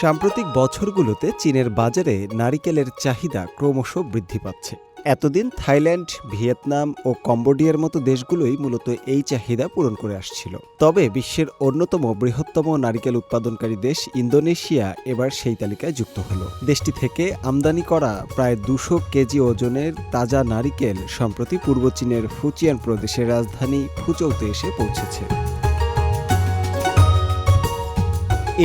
সাম্প্রতিক বছরগুলোতে চীনের বাজারে নারিকেলের চাহিদা ক্রমশ বৃদ্ধি পাচ্ছে। এতদিন থাইল্যান্ড, ভিয়েতনাম ও কম্বোডিয়ার মতো দেশগুলোই মূলত এই চাহিদা পূরণ করে আসছিল। তবে বিশ্বের অন্যতম বৃহত্তম নারিকেল উৎপাদনকারী দেশ ইন্দোনেশিয়া এবার সেই তালিকায় যুক্ত হলো। দেশটি থেকে আমদানি করা প্রায় দুশো কেজি ওজনের তাজা নারিকেল সম্প্রতি পূর্ব চীনের ফুচিয়ান প্রদেশের রাজধানী ফুচৌতে এসে পৌঁছেছে।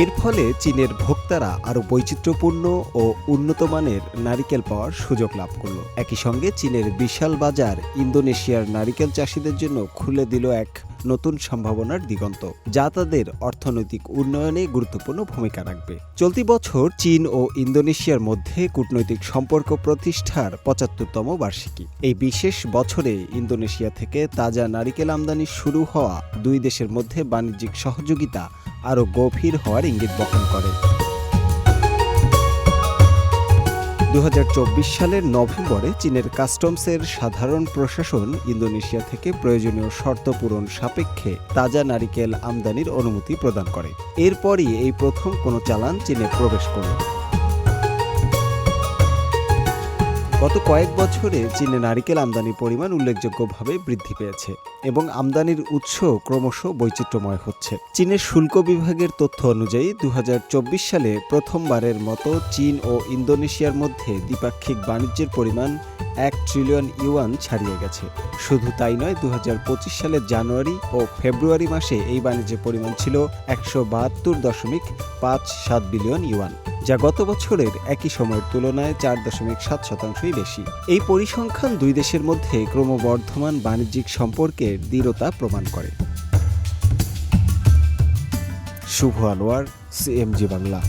এর ফলে চীনের ভোক্তারা আরও বৈচিত্র্যপূর্ণ ও উন্নত মানের নারিকেল পাওয়ার সুযোগ লাভ করল। একই সঙ্গে চীনের বিশাল বাজার ইন্দোনেশিয়ার নারিকেল চাষিদের জন্য খুলে দিল এক নতুন সম্ভাবনার দিগন্ত, যা তাদের অর্থনৈতিক উন্নয়নে গুরুত্বপূর্ণ ভূমিকা রাখবে। চলতি বছর চীন ও ইন্দোনেশিয়ার মধ্যে কূটনৈতিক সম্পর্ক প্রতিষ্ঠার পঁচাত্তরতম বার্ষিকী। এই বিশেষ বছরে ইন্দোনেশিয়া থেকে তাজা নারিকেল আমদানি শুরু হওয়া দুই দেশের মধ্যে বাণিজ্যিক সহযোগিতা আরও গভীর হওয়ার ইঙ্গিত বহন করে। দু হাজার চব্বিশ সালের নভেম্বরে চীনের কাস্টমসের সাধারণ প্রশাসন ইন্দোনেশিয়া থেকে প্রয়োজনীয় শর্ত পূরণ সাপেক্ষে তাজা নারিকেল আমদানির অনুমতি প্রদান করে। এরপরই এই প্রথম কোনো চালান চীনে প্রবেশ করল। গত কয়েক বছরে চীনে নারিকেল আমদানির পরিমাণ উল্লেখযোগ্যভাবে বৃদ্ধি পেয়েছে এবং আমদানির উৎস ক্রমশ বৈচিত্র্যময় হচ্ছে। চীনের শুল্ক বিভাগের তথ্য অনুযায়ী দু হাজার চব্বিশ সালে প্রথমবারের মতো চীন ও ইন্দোনেশিয়ার মধ্যে দ্বিপাক্ষিক বাণিজ্যের পরিমাণ এক ট্রিলিয়ন ইউয়ান ছাড়িয়ে গেছে। শুধু তাই নয় দু সালের জানুয়ারি ও ফেব্রুয়ারি মাসে এই বাণিজ্যের পরিমাণ ছিল একশো বাহাত্তর দশমিক পাঁচ সাত বিলিয়ন ইউয়ান। যা গত বছরের একই সময়ের তুলনায় চার দশমিক সাত শতাংশই বেশি। এই পরিসংখ্যান দুই দেশের মধ্যে ক্রমবর্ধমান বাণিজ্যিক সম্পর্কের দৃঢ়তা প্রমাণ করে। শুভ আনোয়ার, সিএমজি বাংলা।